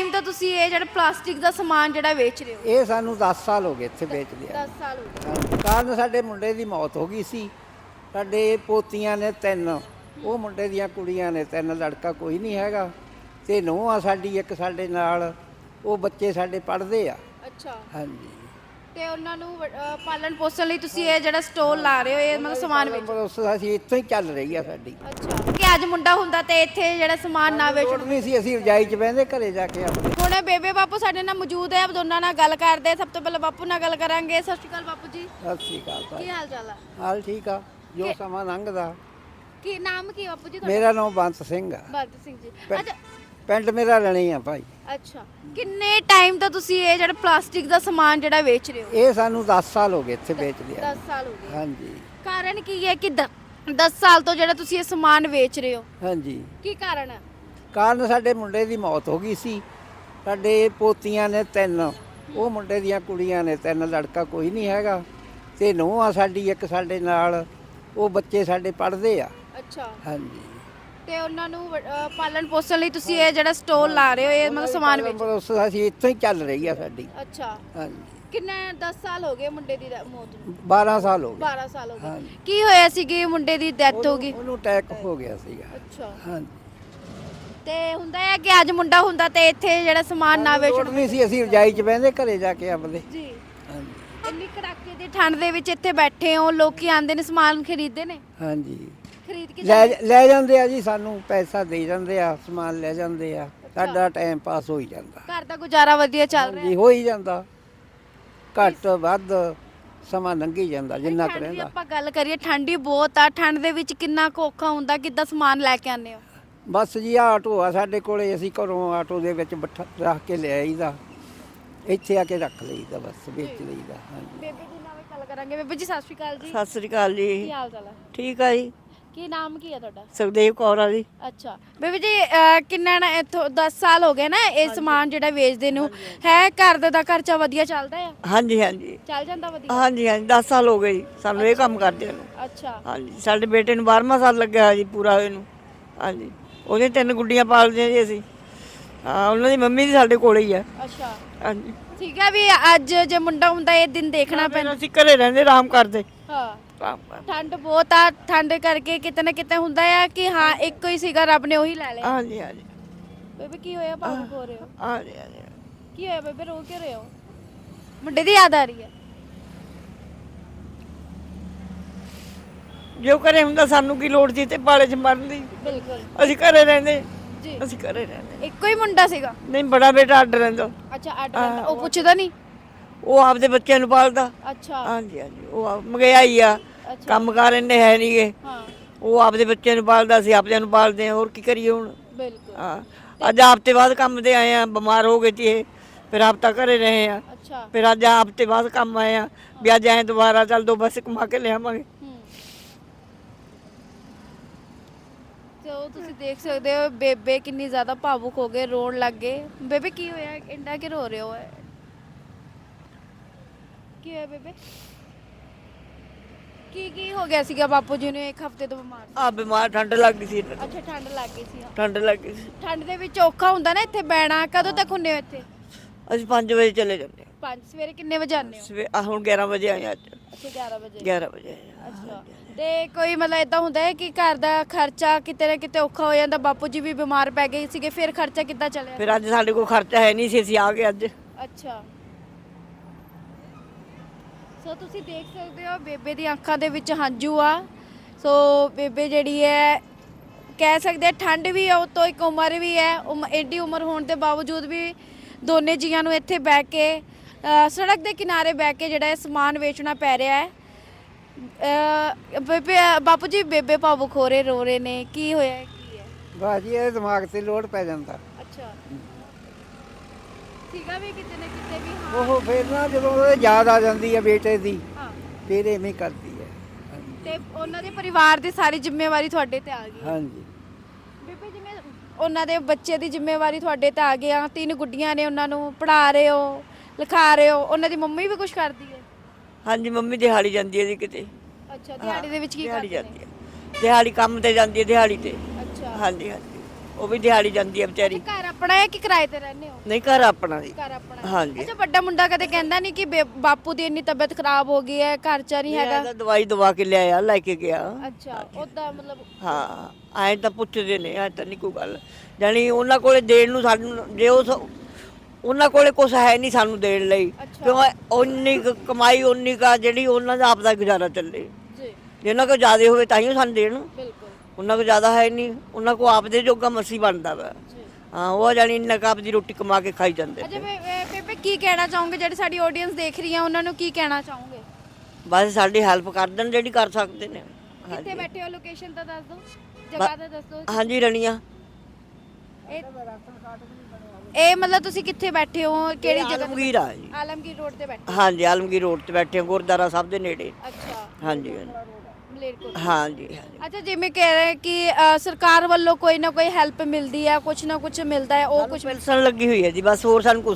Time ਤੋਂ ਤੁਸੀਂ ਇਹ ਜਿਹੜਾ ਪਲਾਸਟਿਕ ਦਾ ਸਮਾਨ ਜਿਹੜਾ ਵੇਚ ਰਹੇ ਹੋ। ਇਹ ਸਾਨੂੰ 10 ਸਾਲ ਹੋ ਗਏ ਇੱਥੇ ਵੇਚਦੇ ਆ 10 ਸਾਲ ਹੋ ਗਏ। ਕਾਰਨ ਸਾਡੇ ਮੁੰਡੇ ਦੀ ਮੌਤ ਹੋ ਗਈ ਸੀ। ਸਾਡੇ ਪੋਤੀਆਂ ਨੇ ਤਿੰਨ ਉਹ ਮੁੰਡੇ ਦੀਆਂ ਕੁੜੀਆਂ ਨੇ ਤਿੰਨ ਲੜਕਾ ਕੋਈ ਨਹੀਂ ਹੈਗਾ। ਤੇ ਨੂੰਹ ਆ ਸਾਡੀ ਇੱਕ ਸਾਡੇ ਨਾਲ ਉਹ ਬੱਚੇ ਸਾਡੇ ਪੜ੍ਹਦੇ ਆ। ਅੱਛਾ। ਹਾਂਜੀ। ਤੇ ਉਹਨਾਂ ਨੂੰ ਪਾਲਣ ਪੋਸ਼ਣ ਲਈ ਤੁਸੀਂ ਇਹ ਜਿਹੜਾ ਸਟੋਲ ਲਾ ਰਹੇ ਹੋ ਇਹ ਮਤਲਬ ਸਮਾਨ ਵੇਚ। ਉਸ ਅਸੀਂ ਇੱਥੋਂ ਹੀ ਚੱਲ ਰਹੀ ਆ ਸਾਡੀ। ਅੱਛਾ ਕਿ ਅੱਜ ਮੁੰਡਾ ਹੁੰਦਾ ਤੇ ਇੱਥੇ ਜਿਹੜਾ ਸਮਾਨ ਨਾ ਵੇਚ ਲੋੜ ਨਹੀਂ ਸੀ ਅਸੀਂ ਰਜਾਈ 'ਚ ਬਹਿੰਦੇ ਘਰੇ ਜਾ ਕੇ ਆਪਣੇ ਹੁਣ ਬੇਬੇ ਬਾਪੂ ਸਾਡੇ ਨਾਲ ਮੌਜੂਦ ਹੈ ਦੋਨਾਂ ਨਾਲ ਗੱਲ ਕਰਦੇ ਸਭ ਤੋਂ ਪਹਿਲਾਂ ਬਾਪੂ ਨਾਲ ਗੱਲ ਕਰਾਂਗੇ। ਸਤਿ ਸ਼੍ਰੀ ਅਕਾਲ ਬਾਪੂ ਜੀ। ਸਤਿ ਸ਼੍ਰੀ ਅਕਾਲ ਕੀ ਹਾਲ ਚਾਲ ਹਾਲ ਠੀਕ ਆ? ਜੋ ਸਮਾਂ ਲੰਘਦਾ। ਕੀ ਨਾਮ ਕੀ ਬਾਪੂ ਜੀ ਤੁਹਾਡਾ? ਮੇਰਾ ਨਾਮ ਬੰਤ ਸਿੰਘ ਆ। ਬਲਤ ਸਿੰਘ ਜੀ। ਪਿੰ- ਅੱਛਾ। ਪਿੰਡ ਮੇਰਾ ਰਣੀ ਆ ਭਾਈ। ਅੱਛਾ। ਕਿੰਨੇ ਟਾਈਮ ਤੋਂ ਤੁਸੀਂ ਇਹ ਜਿਹੜਾ ਪਲਾਸਟਿਕ ਦਾ ਸਮਾਨ ਜਿਹੜਾ ਵੇਚ ਰਹੇ ਹੋ? ਇਹ ਸਾਨੂੰ 10 ਸਾਲ ਹੋ ਗਏ ਇੱਥੇ ਵੇਚਦੇ ਆ। 10 ਸਾਲ ਹੋ ਗਏ। ਹਾਂਜੀ। ਕਾਰਨ ਕੀ ਹੈ ਕਿ 10 ਸਾਲ ਤੋਂ ਜਿਹੜਾ ਤੁਸੀਂ ਇਹ ਸਮਾਨ ਵੇਚ ਰਹੇ ਹੋ? ਹਾਂਜੀ। ਕੀ ਕਾਰਨ? ਹੈ ਕਾਰਨ ਸਾਡੇ ਮੁੰਡੇ ਦੀ ਮੌਤ ਹੋ ਗਈ ਸੀ। ਸਾਡੇ ਪੋਤੀਆਂ ਨੇ ਤਿੰਨ। ਉਹ ਮੁੰਡੇ ਦੀਆਂ ਕੁੜੀਆਂ ਨੇ ਤਿੰਨ ਲੜਕਾ ਕੋਈ ਨਹੀਂ ਹੈਗਾ। ਤੇ ਨੂੰਹ ਆ ਸਾਡੀ ਇੱਕ ਸਾਡੇ ਨਾਲ। ਉਹ ਬੱਚੇ ਸਾਡੇ ਪੜ੍ਹਦੇ ਆ। ਅੱਛਾ। ਹਾਂਜੀ। ਤੇ ਉਹਨਾਂ ਨੂੰ ਪਾਲਣ ਪੋਸ਼ਣ ਲਈ ਤੁਸੀਂ ਇਹ ਜਿਹੜਾ ਸਟੋਲ ਲਾ ਰਹੇ ਹੋ ਇਹ ਮਤਲਬ ਸਮਾਨ ਵੇਚ। ਅਸੀਂ ਇੱਥੋਂ ਹੀ ਚੱਲ ਰਹੀ ਆ ਸਾਡੀ। ਅੱਛਾ। ਹਾਂਜੀ। ਕਿੰਨੇ 10 ਸਾਲ ਹੋ ਗਏ ਮੁੰਡੇ ਦੀ ਮੌਤ ਨੂੰ? 12 ਸਾਲ ਹੋ ਗਏ। 12 ਸਾਲ ਹੋ ਗਏ। ਹਾਂਜੀ। ਕੀ ਹੋਇਆ ਸੀ ਕਿ ਮੁੰਡੇ ਦੀ ਡੈਥ ਹੋ ਗਈ? ਉਹਨੂੰ ਅਟੈਕ ਹੋ ਗਿਆ ਸੀਗਾ। ਅੱਛਾ। ਹਾਂਜੀ। ਤੇ ਹੁੰਦਾ ਹੈ ਕਿ ਅੱਜ ਮੁੰਡਾ ਹੁੰਦਾ ਤੇ ਇੱਥੇ ਜਿਹੜਾ ਸਮਾਨ ਨਾ ਵੇਚ ਲੋੜ ਨਹੀਂ ਸੀ ਅਸੀਂ ਰਜਾਈ 'ਚ ਬਹਿੰਦੇ ਘਰੇ ਜਾ ਕੇ ਆਪਦੇ। ਜੀ। ਹਾਂਜੀ। ਇੰਨੀ ਕੜਾਕੇ ਦੀ ਠੰਡ ਦੇ ਵਿੱਚ ਇੱਥੇ ਬੈਠੇ ਹੋ ਲੋਕੀ ਆਂਦੇ ਨੇ ਸਮਾਨ ਖਰੀਦਦੇ ਨੇ? ਹਾਂਜੀ। ਖਰੀਦ ਕੇ ਲੈ ਲੈ ਜਾਂਦੇ ਆ ਜੀ ਸਾਨੂੰ ਪੈਸਾ ਦੇ ਜਾਂਦੇ ਆ ਸਮਾਨ ਲੈ ਜਾਂਦੇ ਆ। ਸਾਡਾ ਟਾਈਮ ਪਾਸ ਹੋ ਹੀ ਜਾਂਦਾ। ਘਰ ਦਾ ਗੁਜ਼ਾਰਾ ਵਧੀਆ ਚੱਲ ਰਿਹਾ? ਜੀ ਹੋ ਹੀ ਜਾਂਦਾ। ਘੱਟ ਵੱਧ ਸਮਾਂ ਲੰਘੀ ਜਾਂਦਾ ਜਿੰਨਾ ਕੁ ਠੰਡ ਦੀ ਰਹਿੰਦਾ। ਆਪਾਂ ਗੱਲ ਕਰੀਏ ਠੰਡੀ ਬਹੁਤ ਆ। ਠੰਡ ਦੇ ਵਿੱਚ ਕਿੰਨਾ ਕੁ ਔਖਾ ਹੁੰਦਾ ਕਿੱਦਾਂ ਸਮਾਨ ਲੈ ਕੇ ਆਉਂਦੇ ਹੋ? ਬਸ ਜੀ ਆਹ ਆਟੋ ਆ ਸਾਡੇ ਕੋਲੇ ਅਸੀਂ ਘਰੋਂ ਆਟੋ ਦੇ ਵਿੱਚ ਬਿਠਾ ਰੱਖ ਕੇ ਲੈ ਆਈਦਾ। ਇੱਥੇ ਆ ਕੇ ਰੱਖ ਲਈਦਾ ਬਸ ਵੇਚ ਲਈਦਾ ਹਾਂਜੀ। ਬੇਬੇ ਜੀ ਨਾਲ ਵੀ ਗੱਲ ਕਰਾਂਗੇ। ਬੇਬੇ ਜੀ ਸਤਿ ਸ਼੍ਰੀ ਅਕਾਲ ਜੀ। ਸਤਿ ਸ੍ਰੀ ਅਕਾਲ ਕੀ ਜੀ ਹਾਲ ਚਾਲ ਹੈ ਠੀਕ ਆ ਜੀ। ਕੀ ਨਾਮ ਕੀ ਹੈ ਤੁਹਾਡਾ? ਸੁਖਦੇਵ ਕੌਰ ਆ ਜੀ। ਅੱਛਾ। ਬੇਬੀ ਜੀ ਅਹ, ਕਿੰਨਾ ਨਾ ਇੱਥੋਂ 10 ਸਾਲ ਹੋ ਗਏ ਨਾ ਇਹ ਸਮਾਨ ਜਿਹੜਾ ਵੇਚਦੇ ਨੂੰ ਹੈ ਘਰ ਦਾ ਦਾ ਖਰਚਾ ਵਧੀਆ ਚੱਲਦਾ ਹੈ ਹਾਂਜੀ ਹਾਂਜੀ। ਚੱਲ ਜਾਂਦਾ ਵਧੀਆ? ਹਾਂਜੀ ਹਾਂਜੀ 10 ਸਾਲ ਹੋ ਗਏ ਜੀ। ਸਾਨੂੰ ਇਹ ਕੰਮ ਕਰਦੇ ਨੂੰ ਅੱਛਾ। ਹਾਂਜੀ ਸਾਡੇ ਬੇਟੇ ਨੂੰ 12ਵਾਂ ਸਾਲ ਲੱਗਿਆ ਹੋਇਆ ਜੀ ਪੂਰਾ ਹੋਏ ਨੂੰ ਹਾਂਜੀ। ਉਹਦੇ ਤਿੰਨ ਗੁੱਡੀਆਂ ਪਾਲਦੇ ਆ ਜੀ ਅਸੀਂ। ਹਾਂ ਉਹਨਾਂ ਦੀ ਮੰਮੀ ਦੀ ਸਾਡੇ ਕੋਲੇ ਹੀ ਆ। ਅੱਛਾ। ਹਾਂਜੀ। ਠੀਕ ਹੈ ਵੀ ਅੱਜ ਜੇ ਮੁੰਡਾ ਹੁੰਦਾ ਇਹ ਦਿਨ ਦੇਖਣਾ ਪੈਂਦਾ। ਅਸੀਂ ਘਰੇ ਰਹਿੰਦੇ ਆਰਾਮ ਕਰਦੇ। ਹਾਂ। ਠੰਡ ਬਹੁਤ ਆ ਠੰਡ ਕਰਕੇ ਕਿਤੇ ਨਾ ਕਿਤੇ ਹੁੰਦਾ ਆ ਕਿ ਹਾਂ ਇੱਕੋ ਹੀ ਸੀਗਾ ਰੱਬ ਨੇ ਉਹੀ ਲੈ ਲਿਆ। ਹਾਂਜੀ ਹਾਂਜੀ। ਬੇਬੀ ਕੀ ਹੋਇਆ? ਭਾਵੁਕ ਹੋ ਰਹੇ ਹੋ? ਹਾਂਜੀ ਹਾਂਜੀ ਕੀ ਹੋਇਆ ਬੇਬੇ? ਰੋ ਕਿਉਂ ਰਹੇ ਹੋ? ਮੁੰਡੇ ਦੀ ਯਾਦ ਆ ਰਹੀ ਹੈ। ਜੋ ਘਰੇ ਹੁੰਦਾ ਸਾਨੂੰ ਕੀ ਲੋੜ ਸੀ ਤੇ ਪਾਲੇ 'ਚ ਮਰਨ ਦੀ? ਬਿਲਕੁਲ। ਅਸੀਂ ਘਰੇ ਰਹਿੰਦੇ। ਜੀ। ਅਸੀਂ ਘਰੇ ਰਹਿੰਦੇ। ਇੱਕੋ ਹੀ ਮੁੰਡਾ ਸੀਗਾ? ਨਹੀਂ ਬੜਾ ਬੇਟਾ ਅੱਡ ਰਹਿੰਦਾ। ਅੱਛਾ ਅੱਡ ਰਹਿੰਦਾ। ਉਹ ਪੁੱਛਦਾ ਨਹੀਂ? ਉਹ ਆਪਦੇ ਬੱਚਿਆਂ ਨੂੰ ਪਾਲਦਾ। ਅੱਛਾ। ਹਾਂਜੀ ਹਾਂਜੀ। ਉਹ ਆ- ਮਹਿੰਗਾਈ ਆ। ਅੱਛਾ। ਕੰਮਕਾਰ ਇੰਨੇ ਹੈ ਨਹੀਂਗੇ ਹਾਂ। ਉਹ ਆਪਦੇ ਬੱਚਿਆਂ ਨੂੰ ਪਾਲਦਾ ਸੀ ਆਪਦਿਆਂ ਨੂੰ ਪਾਲਦੇ ਆ ਹੋਰ ਕੀ ਕਰੀਏ ਹੁਣ? ਬਿਲਕੁਲ। ਹਾਂ। ਅੱਜ ਹਫ਼ਤੇ ਬਾਅਦ ਕੰਮ ਤੇ ਆਏ ਆ ਬਿਮਾਰ ਹੋ ਗਏ ਇਹ। ਫਿਰ ਹਫ਼ਤਾ ਘਰੇ ਰਹੇ ਆ। ਅੱਛਾ। ਫਿਰ ਅੱਜ ਹਫ਼ਤੇ ਬਾਅਦ ਕੰਮ ਆਏ ਆ। ਵੀ ਅੱਜ ਆਏ ਦੁਬਾਰਾ ਚੱਲ ਦੋ ਬਸ ਕਮਾ ਕੇ ਲਿਆਵਾਂਗੇ। ਹੂੰ। ਤੇ ਉਹ ਤੁਸੀਂ ਦੇਖ ਸਕਦੇ ਹੋ ਬੇਬੇ ਕਿੰਨੀ ਜ਼ਿਆਦਾ ਭਾਵੁਕ ਹੋ ਗਏ ਰੋਣ ਲੱਗ ਗਏ। ਬੇਬੇ ਕੀ ਹੋਇਆ? ਇੰਡਾ ਕਿ ਰੋ ਰਹੇ ਹੋ? ਕੀ ਹੋਇਆ ਬੇਬੇ? ਕੀ ਕੀ ਹੋ ਗਿਆ ਸੀਗਾ ਬਾਪੂ ਜੀ ਨੂੰ ਇੱਕ ਹਫ਼ਤੇ ਤੋਂ ਬਿਮਾਰ ਸੀ? ਆ ਬਿਮਾਰ ਠੰਡ ਲੱਗ ਗਈ ਸੀ ਅੱਛਾ ਠੰਡ ਲੱਗ ਗਈ ਸੀ ਠੰਡ ਲੱਗ ਗਈ ਸੀ। ਠੰਡ ਦੇ ਵਿੱਚ ਔਖਾ ਹੁੰਦਾ ਨਾ ਇੱਥੇ ਬੈਣਾ ਕਦੋਂ ਤੱਕ ਹੁੰਨੇ ਹੋ ਇੱਥੇ? ਅਸੀਂ 5 ਵਜੇ ਚਲੇ ਜਾਂਦੇ ਹਾਂ। 5 ਸਵੇਰੇ ਕਿੰਨੇ ਵਜੇ ਆਉਂਦੇ ਹੋ? ਸਵੇ ਆ ਹੁਣ 11 ਵਜੇ ਆਏ ਅੱਜ। ਅੱਛਾ 11 ਵਜੇ। 11 ਵਜੇ ਆਏ ਹਾਂ। ਅੱਛਾ। ਤੇ ਕੋਈ ਮਤਲਬ ਇਦਾਂ ਹੁੰਦਾ ਹੈ ਕਿ ਘਰ ਦਾ ਖਰਚਾ ਕਿਤੇ ਨਾ ਕਿਤੇ ਔਖਾ ਹੋ ਜਾਂਦਾ ਬਾਪੂ ਜੀ ਵੀ ਬਿਮਾਰ ਪੈ ਗਏ ਸੀਗੇ ਫਿਰ ਖਰਚਾ ਕਿੱਦਾਂ ਚੱਲਿਆ? ਫਿਰ ਅੱਜ ਸਾਡੇ ਕੋਲ ਖਰਚਾ ਹੈ ਨਹੀਂ ਸੀ ਅਸੀਂ ਆ ਗਏ ਅੱਜ। ਅੱਛਾ। ਸੋ ਤੁਸੀਂ ਦੇਖ ਸਕਦੇ ਹੋ ਬੇਬੇ ਦੀ ਅੱਖਾਂ ਦੇ ਵਿੱਚ ਹੰਝੂ ਆ। ਸੋ ਬੇਬੇ ਜਿਹੜੀ ਹੈ ਕਹਿ ਸਕਦੇ ਆ ਠੰਡ ਵੀ ਆ ਉਤੋਂ ਇੱਕ ਉਮਰ ਵੀ ਹੈ। ਉਮ- ਐਡੀ ਉਮਰ ਹੋਣ ਦੇ ਬਾਵਜੂਦ ਵੀ ਦੋਨੇ ਜੀਆਂ ਨੂੰ ਇੱਥੇ ਬਹਿ ਕੇ ਅ, ਸੜਕ ਦੇ ਕਿਨਾਰੇ ਬਹਿ ਕੇ ਜਿਹੜਾ ਇਹ ਸਮਾਨ ਵੇਚਣਾ ਪੈ ਰਿਹਾ ਹੈ। ਅ, ਬੇਬੇ ਬਾਪੂ ਜੀ ਬੇਬੇ ਭਾਵੁਕ ਹੋ ਰਹੇ ਰੋ ਰਹੇ ਨੇ। ਕੀ ਹੋਇਆ ਹੈ, ਕੀ ਹੈ? ਬਾਜੀ ਇਹ ਦਿਮਾਗ ਤੇ ਲੋਡ ਪੈ ਜਾਂਦਾ। ਅੱਛਾ। ਸੀਗਾ ਵੀ ਕਿਤੇ ਨਾ ਕਿਤੇ ਵੀ ਹਾਂ। ਉਹ ਫਿਰ ਨਾ ਜਦੋਂ ਉਹ ਯਾਦ ਆ ਜਾਂਦੀ ਹੈ ਬੇਟੇ ਦੀ ਹਾਂ। ਫਿਰ ਐਵੇਂ ਹੀ ਕਰਦੀ ਹੈ ਹਾਂਜੀ। ਤੇ ਉਹਨਾਂ ਦੇ ਪਰਿਵਾਰ ਦੀ ਸਾਰੀ ਜ਼ਿੰਮੇਵਾਰੀ ਤੁਹਾਡੇ ਤੇ ਆ ਗਈ। ਹੈ। ਹਾਂਜੀ। ਬੀਬੀ ਜਿਵੇਂ ਉਹਨਾਂ ਦੇ ਬੱਚੇ ਦੀ ਜ਼ਿੰਮੇਵਾਰੀ ਤੁਹਾਡੇ ਤੇ ਆ ਗਈ ਆ ਤਿੰਨ ਗੁੱਡੀਆਂ ਨੇ ਉਹਨਾਂ ਨੂੰ ਪੜ੍ਹਾ ਰਹੇ ਹੋ ਲਿਖਾ ਰਹੇ ਹੋ ਉਹਨਾਂ ਦੀ ਮੰਮੀ ਵੀ ਕੁਝ ਕਰਦੀ ਹੈ? ਹਾਂਜੀ ਮੰਮੀ ਦਿਹਾੜੀ ਜਾਂਦੀ ਹੈ ਜੀ ਕਿਤੇ। ਅੱਛਾ ਦਿਹਾੜੀ ਦੇ ਵਿੱਚ ਕੀ ਦਿਹਾੜੀ ਕਰਦੇ ਜਾਂਦੀ ਨੇ ਹੈ। ਦਿਹਾੜੀ ਕੰਮ ਤੇ ਜਾਂਦੀ ਹੈ ਦਿਹਾੜੀ ਤੇ। ਅੱਛਾ। ਹਾਂਜੀ ਹਾਂਜੀ। ਉਹ ਵੀ ਦਿਹਾੜੀ ਜਾਂਦੀ ਹੈ ਵਿਚਾਰੀ। ਘਰ ਆਪਣਾ ਹੈ ਕਿ ਕਿਰਾਏ ਤੇ ਰਹਿੰਦੇ ਹੋ? ਨਹੀਂ ਘਰ ਆਪਣਾ ਜੀ। ਘਰ ਆਪਣਾ। ਹੈ। ਹਾਂਜੀ। ਅੱਛਾ ਵੱਡਾ ਮੁੰਡਾ ਕਦੇ ਕਹਿੰਦਾ ਨਹੀਂ ਕਿ ਬੇ- ਬਾਪੂ ਦੀ ਇੰਨੀ ਤਬੀਅਤ ਖਰਾਬ ਹੋ ਗਈ ਹੈ ਘਰ ਚ ਨਹੀਂ ਹੈਗਾ? ਹੈਗਾ ਦਵਾਈ ਦਵਾ ਕੇ ਲਿਆਇਆ ਲੈ ਕੇ ਗਿਆ। ਅੱਛਾ ਉਹਦਾ ਮਤਲਬ ਹਾਂ ਐਂ ਤਾਂ ਪੁੱਛਦੇ ਨੇ ਐ ਤਾਂ ਨਹੀਂ ਕੋਈ ਗੱਲ। ਜਾਣੀ ਉਹਨਾਂ ਕੋਲੇ ਦੇਣ ਨੂੰ ਸਾਨੂੰ ਜੇ ਉਹ ਸ- ਉਹਨਾਂ ਕੋਲੇ ਕੁਝ ਹੈ ਨਹੀਂ ਸਾਨੂੰ ਦੇਣ ਲਈ। ਅੱਛਾ। ਕਿਉਂ ਕੁ ਕਮਾਈ ਉਨੀ ਕਾ ਜਿਹੜੀ ਉਹਨਾਂ ਦਾ ਆਪਦਾ ਗੁਜ਼ਾਰਾ ਚੱਲੇ। ਜੀ। ਜਿੰਨਾ ਕੋ ਜ਼ਿਆਦਾ ਹੋਵੇ ਤਾਂ ਹੀ ਉਹ ਸਾਨੂੰ ਦੇਣ। ਬਿਲਕੁਲ। ਉਹਨਾਂ ਕੋ ਜ਼ਿਆਦਾ ਹੈ ਨਹੀਂ ਉਹਨਾਂ ਕੋ ਆਪਦੇ ਜੋਗਾ ਮਸੀ ਬਣਦਾ ਵਾ। ਹਾਂ ਉਹ ਜਾਣੀ ਇੰਨਾ ਕੁ ਆਪਦੀ ਰੋਟੀ ਕਮਾ ਕੇ ਖਾਈ ਜਾਂਦੇ ਅੱਛਾ ਨੇ। ਬੇਬੇ ਕੀ ਕਹਿਣਾ ਚਾਹੋਗੇ? ਜਿਹੜੇ ਸਾਡੀ ਆਡੀਅנס ਦੇਖ ਰਹੀ ਹੈ ਉਹਨਾਂ ਨੂੰ ਕੀ ਕਹਿਣਾ ਚਾਹੋਗੇ? ਬਸ ਸਾਡੀ ਹੈਲਪ ਕਰ ਦੇਣ ਜਿਹੜੀ ਕਰ ਸਕਦੇ ਨੇ। ਕਿੱਥੇ ਬੈਠੇ ਹੋ? ਲੋਕੇਸ਼ਨ ਤਾਂ ਦੱਸ ਦਿਓ ਜਗ੍ਹਾ ਤਾਂ ਦੱਸ ਦਿਓ ਹਾਂਜੀ ਰਣੀਆਂ। ਇਹ ਇਹ ਮਤਲਬ ਤੁਸੀਂ ਕਿੱਥੇ ਬੈਠੇ ਹੋ? ਕਿਹੜੀ ਜਗ੍ਹਾ ਤੇ ਆਲਮਗੀਰ ਆ ਜੀ। ਆਲਮਗੀਰ ਰੋਡ ਤੇ ਬੈਠੇ ਹਾਂਜੀ ਆਲਮਗੀਰ ਰੋਡ ਤੇ ਬੈਠੇ ਹਾਂ ਗੁਰਦਾਰਾ ਸਾਹਿਬ ਦੇ ਨੇੜੇ। ਅੱਛਾ। ਹਾਂਜੀ ਹਾਂਜੀ। ਮਲੇਰਕੋਟ ਹਾਂਜੀ ਹਾਂਜੀ। ਅੱਛਾ ਜਿਵੇਂ ਕਹਿ ਰਹੇ ਕਿ ਅ, ਸਰਕਾਰ ਵੱਲੋਂ ਕੋਈ ਨਾ ਕੋਈ ਹੈਲਪ ਮਿਲਦੀ ਹੈ ਕੁਝ ਨਾ ਕੁਝ ਮਿਲਦਾ ਹੈ ਉਹ ਕੁਝ ਲੱਗੀ ਹੋਈ ਹੈ ਜੀ ਬਸ ਹੋਰ ਸਾਨੂੰ ਕੁਝ